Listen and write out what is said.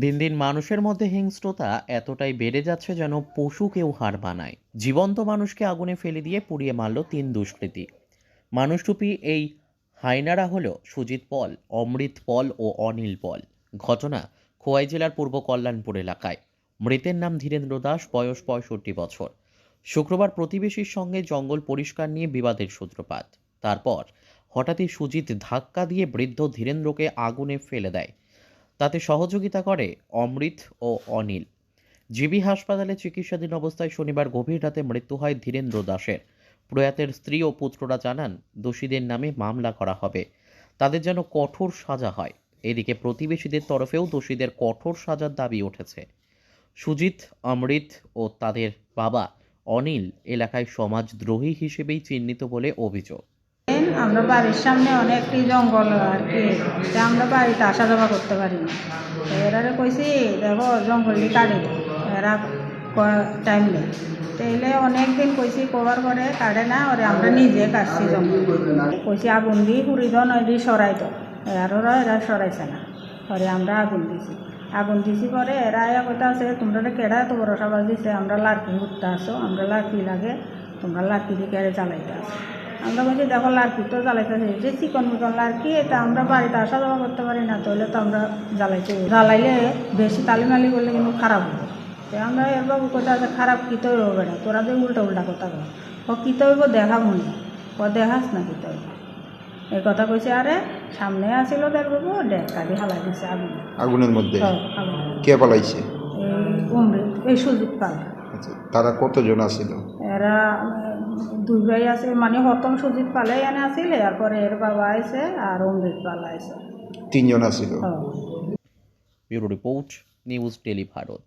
দিন দিন মানুষের মধ্যে হিংস্রতা এতটাই বেড়ে যাচ্ছে যেন পশুকেও হার বানায়। জীবন্ত মানুষকে আগুনে ফেলে দিয়ে পুড়িয়ে মারল তিন দুষ্কৃতী। মানুষরূপী এই হাইনারা হল সুজিত পল, অমৃত পল ও অনিল পল। ঘটনা খোয়াই জেলার পূর্ব কল্যাণপুর এলাকায়। মৃতের নাম ধীরেন্দ্র দাস, বয়স পঁয়ষট্টি বছর। শুক্রবার প্রতিবেশীর সঙ্গে জঙ্গল পরিষ্কার নিয়ে বিবাদের সূত্রপাত। তারপর হঠাৎই সুজিত ধাক্কা দিয়ে বৃদ্ধ ধীরেন্দ্রকে আগুনে ফেলে দেয়। তাতে সহযোগিতা করে অমৃত ও অনিল। জিবি হাসপাতালে চিকিৎসাধীন অবস্থায় শনিবার গভীর রাতে মৃত্যু হয় ধীরেন্দ্র দাসের। প্রয়াতের স্ত্রী ও পুত্ররা জানান, দোষীদের নামে মামলা করা হবে। তাদের যেন কঠোর সাজা হয়। এদিকে প্রতিবেশীদের তরফেও দোষীদের কঠোর সাজার দাবি উঠেছে। সুজিত, অমৃত ও তাদের বাবা অনিল এলাকায় সমাজদ্রোহী হিসেবেই চিহ্নিত বলে অভিযোগ। আমরা বাড়ির সামনে অনেকটি জঙ্গল আর কি। তা আমরা বাড়িতে আসা যাওয়া করতে পারি না। এরারে কইছি, দেখো, জঙ্গলটি কাটে এরা টাইম নেই। তাইলে অনেক দিন কইছি, কভার করে কাটে না, ওরে আমরা নিজে কাটছি জঙ্গল। কইছি, আগুন দি পুরি দ, নয় দি সরাই তো এরারও এরা সরাইছে না। পরে আমরা আগুন দিছি। আগুন দিছি পরে এরা আয়া কথা আছে তোমরা কেডা তো বড় সবাই দিছে? আমরা লাড়কি ঘুরতে আসো আমরা লাড়কি লাগে, তোমরা লাড়কি দিয়ে কেড়ে জ্বালাইতে আসো আমরা বলছি দেখো লাড়কি তো জ্বালাইতেছে যে চিকন মিকন লাড়কি এটা আমরা বাড়িতে আসা যাওয়া করতে পারি না তাহলে তো আমরা জ্বালাইতে জ্বালাইলে বেশি তালিমালি করলে কিন্তু খারাপ হবে তো আমরা এর বাবু কথা আছে খারাপ কী তো হবে না তোরা যে উল্টা উল্টা কথা কয় ও কী তো হইব দেখা মনে? ও দেখাস না কী তো হইব? এই কথা কইছে আরে সামনে আসিল বাবু দেখ কালি হালাই দিছে আগুন। আগুনের মধ্যে? কে পালাইছে? এই সুজিত পাল। আচ্ছা তারা কতজন আছিল এরা দুই ভাই আছে মানে হতম সুজিত পালাই এনে আছিল এরপরে এর বাবা আইছে আর অমৃত পালা আইছে। তিনজন আছিল। হ্যাঁ। Bureau report news daily Bharat.